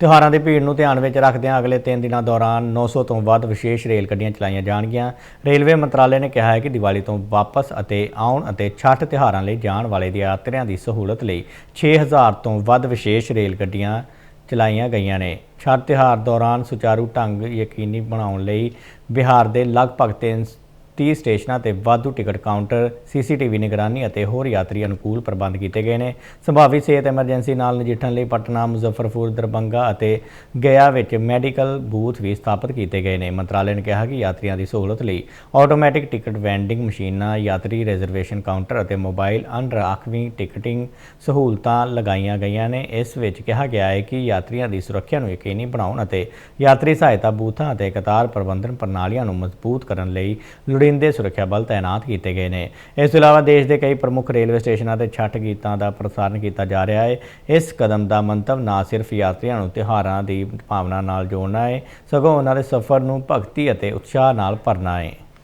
ਤਿਉਹਾਰਾਂ ਦੀ ਭੀੜ ਨੂੰ ਧਿਆਨ ਵਿੱਚ ਰੱਖਦਿਆਂ ਅਗਲੇ 3 ਦਿਨਾਂ ਦੌਰਾਨ 900 ਤੋਂ ਵੱਧ ਵਿਸ਼ੇਸ਼ ਰੇਲ ਗੱਡੀਆਂ ਚਲਾਈਆਂ ਜਾਣਗੀਆਂ। ਰੇਲਵੇ ਮੰਤਰਾਲੇ ਨੇ ਕਿਹਾ ਹੈ ਕਿ ਦੀਵਾਲੀ ਤੋਂ ਵਾਪਸ ਅਤੇ ਆਉਣ ਅਤੇ ਛਠ ਤਿਉਹਾਰਾਂ ਲਈ ਜਾਣ ਵਾਲੇ ਯਾਤਰੀਆਂ ਦੀ ਸਹੂਲਤ ਲਈ 6000 ਤੋਂ ਵੱਧ ਵਿਸ਼ੇਸ਼ ਰੇਲ ਗੱਡੀਆਂ ਚਲਾਈਆਂ ਗਈਆਂ ਨੇ। ਛਠ ਤਿਉਹਾਰ ਦੌਰਾਨ ਸੁਚਾਰੂ ਢੰਗ ਯਕੀਨੀ ਬਣਾਉਣ ਲਈ ਬਿਹਾਰ ਦੇ ਲਗਭਗ 30 ਸਟੇਸ਼ਨਾਂ ਤੇ ਵਾਧੂ ਟਿਕਟ ਕਾਊਂਟਰ, ਸੀਸੀਟੀਵੀ ਨਿਗਰਾਨੀ ਅਤੇ ਹੋਰ ਯਾਤਰੀ ਅਨੁਕੂਲ ਪ੍ਰਬੰਧ ਕੀਤੇ ਗਏ ਨੇ। ਸੰਭਾਵੀ ਸਿਹਤ ਐਮਰਜੈਂਸੀ ਨਾਲ ਨਜਿੱਠਣ ਲਈ ਪਟਨਾ, ਮੁਜ਼ੱਫਰਪੁਰ, ਦਰਭੰਗਾ ਅਤੇ ਗਿਆ ਵਿੱਚ ਮੈਡੀਕਲ ਬੂਥ ਵੀ ਸਥਾਪਿਤ ਕੀਤੇ ਗਏ ਨੇ। ਮੰਤਰਾਲੇ ਨੇ ਕਿਹਾ ਕਿ ਯਾਤਰੀਆਂ ਦੀ ਸਹੂਲਤ ਲਈ ਆਟੋਮੈਟਿਕ ਟਿਕਟ ਵੈਂਡਿੰਗ ਮਸ਼ੀਨਾਂ, ਯਾਤਰੀ ਰਿਜ਼ਰਵੇਸ਼ਨ ਕਾਊਂਟਰ ਅਤੇ ਮੋਬਾਈਲ ਅਨਰਾਖਵੀਂ ਟਿਕਟਿੰਗ ਸਹੂਲਤਾਂ ਲਗਾਈਆਂ ਗਈਆਂ ਨੇ। ਇਸ ਵਿੱਚ ਕਿਹਾ ਗਿਆ ਹੈ ਕਿ ਯਾਤਰੀਆਂ ਦੀ ਸੁਰੱਖਿਆ ਨੂੰ ਯਕੀਨੀ ਬਣਾਉਣ ਅਤੇ ਯਾਤਰੀ ਸਹਾਇਤਾ ਬੂਥਾਂ ਅਤੇ ਕਤਾਰ ਪ੍ਰਬੰਧਨ ਪ੍ਰਣਾਲੀਆਂ ਨੂੰ ਮਜ਼ਬੂਤ ਕਰਨ ਲਈ ਲੋੜੀਂਦੇ ਸੁਰੱਖਿਆ ਬਲ ਤਾਇਨਾਤ ਕੀਤੇ ਗਏ ਨੇ। ਇਸ ਤੋਂ ਇਲਾਵਾ ਦੇਸ਼ ਦੇ ਕਈ ਪ੍ਰਮੁੱਖ ਰੇਲਵੇ ਸਟੇਸ਼ਨਾਂ ਤੇ ਛੱਠ ਗੀਤਾਂ ਦਾ ਪ੍ਰਸਾਰਣ ਕੀਤਾ ਜਾ ਰਿਹਾ ਹੈ। ਇਸ ਕਦਮ ਦਾ ਮੰਤਵ ਨਾ ਸਿਰਫ ਯਾਤਰੀਆਂ ਨੂੰ ਤਿਉਹਾਰਾਂ ਦੀ ਭਾਵਨਾ ਨਾਲ ਜੋੜਨਾ ਹੈ, ਸਗੋਂ ਉਹਨਾਂ ਦੇ ਸਫ਼ਰ ਨੂੰ ਭਗਤੀ ਅਤੇ ਉਤਸ਼ਾਹ ਨਾਲ ਭਰਨਾ ਹੈ।